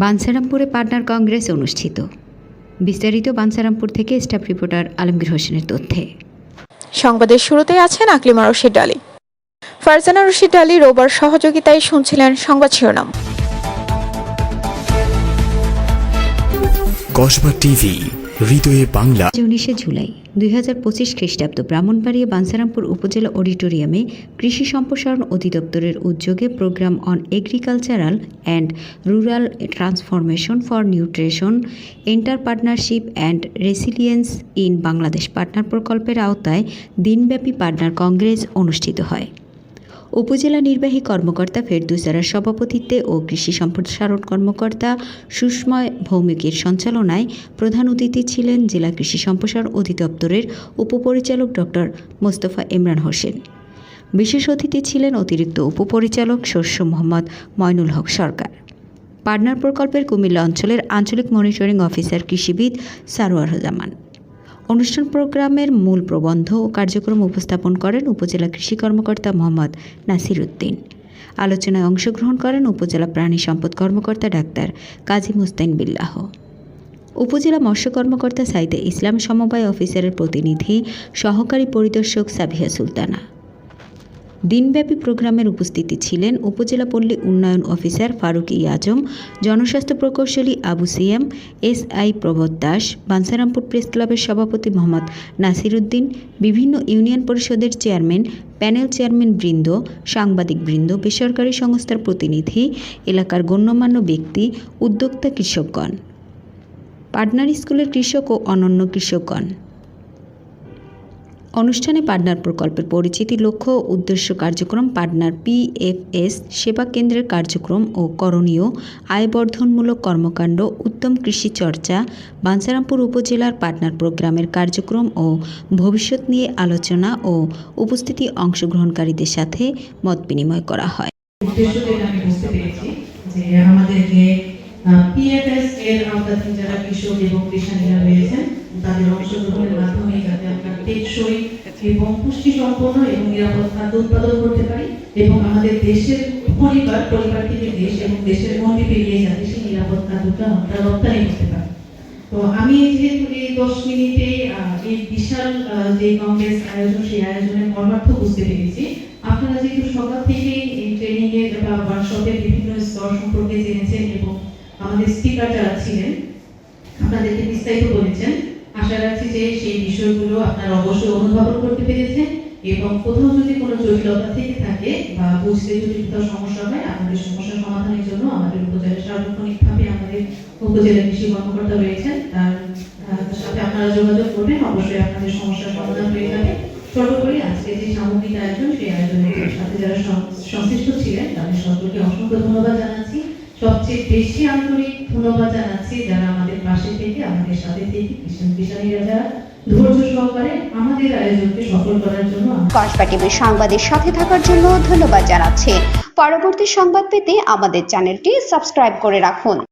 বানসারামপুরে partner Congress অনুষ্ঠিত। বিস্তারিত বানসারামপুর থেকে স্টাফ রিপোর্টার আলমগীর হোসেনের তথ্যে। সংবাদের শুরুতেই আছেন আকলিমা রশিদ আলী। ফারজানা রশিদ আলী রোবার সহযোগিতায় শুনছিলেন সংবাদ শিরোনাম। কসবা টিভি হৃদয়ে বাংলা। উনিশে জুলাই, দুই হাজার পঁচিশ খ্রিস্টাব্দ, ব্রাহ্মণবাড়িয়া, বানসারামপুর উপজেলা অডিটোরিয়ামে কৃষি সম্প্রসারণ অধিদপ্তরের উদ্যোগে programme on agricultural and rural transformation for nutrition entrepreneurship and resilience in Bangladesh partner প্রকল্পের আওতায় দিনব্যাপী পার্টনার কংগ্রেস অনুষ্ঠিত হয়। উপজেলা নির্বাহী কর্মকর্তা ফেরদুসারার সভাপতিত্বে ও কৃষি সম্প্রসারণ কর্মকর্তা সুষময় ভৌমিকের সঞ্চালনায় প্রধান অতিথি ছিলেন জেলা কৃষি সম্প্রসারণ অধিদপ্তরের উপপরিচালক ডক্টর মোস্তফা ইমরান হোসেন। বিশেষ অতিথি ছিলেন অতিরিক্ত উপপরিচালক শস্য মোহাম্মদ ময়নুল হক সরকার। পার্টনার প্রকল্পের কুমিল্লা অঞ্চলের আঞ্চলিক মনিটরিং অফিসার কৃষিবিদ সারোয়ার জামান অনুষ্ঠান প্রোগ্রামের মূল প্রবন্ধ ও কার্যক্রম উপস্থাপন করেন উপজেলা কৃষি কর্মকর্তা মোহাম্মদ নাসির উদ্দিন আলোচনায় অংশগ্রহণ করেন উপজেলা প্রাণী সম্পদ কর্মকর্তা ডাক্তার কাজী মুস্তাইন বিল্লাহ। উপজেলা মৎস্য কর্মকর্তা সাইদে ইসলাম সমবায় অফিসারের প্রতিনিধি, সহকারী পরিদর্শক সাবিহা সুলতানা। দিনব্যাপী প্রোগ্রামের উপস্থিতি ছিলেন উপজেলা পল্লী উন্নয়ন অফিসার ফারুক ই আজম, জনস্বাস্থ্য প্রকৌশলী Abu C M S I Probodh Das, Bancharampur press ক্লাবের সভাপতি মোহাম্মদ নাসির উদ্দিন বিভিন্ন ইউনিয়ন পরিষদের চেয়ারম্যান, প্যানেল চেয়ারম্যান বৃন্দ, সাংবাদিক বৃন্দ, বেসরকারি সংস্থার প্রতিনিধি, এলাকার গণ্যমান্য ব্যক্তি, উদ্যোক্তা কৃষকগণ। পার্টনার স্কুলের কৃষক ও অনন্য কৃষকগণ। অনুষ্ঠানে পার্টনার প্রকল্পের পরিচিতি লক্ষ্য উদ্দেশ্য কার্যক্রম পার্টনার পিএফএস সেবা কেন্দ্রের কার্যক্রম ও করণীয় আয়বর্ধনমূলক কর্মকাণ্ড, উত্তম কৃষি চর্চা, বাঞ্ছারামপুর উপজেলার পার্টনার প্রোগ্রামের কার্যক্রম ও ভবিষ্যৎ নিয়ে আলোচনা ও উপস্থিতি অংশগ্রহণকারীদের সাথে মত বিনিময় করা হয়। পিএফএস এর আওতাধীন যারা কৃষক এবং কৃষানীরা রয়েছেন, তাদের অংশগ্রহণের মাধ্যমে যাতে আমরা টেকসই এবং পুষ্টি সম্পন্ন এবং নিরাপদ খাদ্য উৎপাদন করতে পারি এবং আমাদের দেশের পরিবার পরিবার থেকে দেশ এবং দেশের গণ্ডি পেরিয়ে যাতে সেই নিরাপদ খাদ্যটা আমরা রপ্তানি করতে পারি। তো আমি যেহেতু এই দশ মিনিটে এই বিশাল যে কংগ্রেস আয়োজন, সেই আয়োজনের মর্মার্থ বুঝতে পেরেছি। আপনারা যেহেতু সকাল থেকেই এই ট্রেনিং এর বা ওয়ার্কশপের বিভিন্ন স্তর সম্পর্কে জেনেছেন এবং আমাদের স্পিকার যারা ছিলেন, আপনাদেরকে বিস্তারিত বলেছেন। আশা রাখছি যে সেই বিষয়গুলো আপনারা অবশ্যই অনুধাবন করতে পেরেছেন এবং কোথাও যদি কোনো জটিলতা থেকে থাকে বা বুঝতে যদি কোথাও সমস্যা হয়, আপনাদের সমস্যা সমাধানের জন্য আমাদের উপজেলা সার্বক্ষণিকভাবে আমাদের উপজেলা কৃষি কর্মকর্তা রয়েছেন। তার সাথে আপনারা যোগাযোগ করবেন, অবশ্যই আপনাদের সমস্যার সমাধান হয়ে যাবে। সর্বোপরি আজকে যে সামগ্রিক আয়োজন, সেই আয়োজনের সাথে যারা সংশ্লিষ্ট ছিলেন, তাদের সকলকে অসংখ্য ধন্যবাদ জানাচ্ছি। সবচেয়ে বেশি আন্তরিক ধন্যবাদ জানাচ্ছি যারা আমাদের পাশে থেকে, আমাদের সাথে থেকে, কৃষণ কিষানীরা যারা ধৈর্য সহকারে আমাদের আয়োজনকে সফল করার জন্য কসবা টিভির সংবাদের সাথে থাকার জন্য ধন্যবাদ জানাচ্ছি। পরবর্তী সংবাদ পেতে আমাদের চ্যানেলটি সাবস্ক্রাইব করে রাখুন।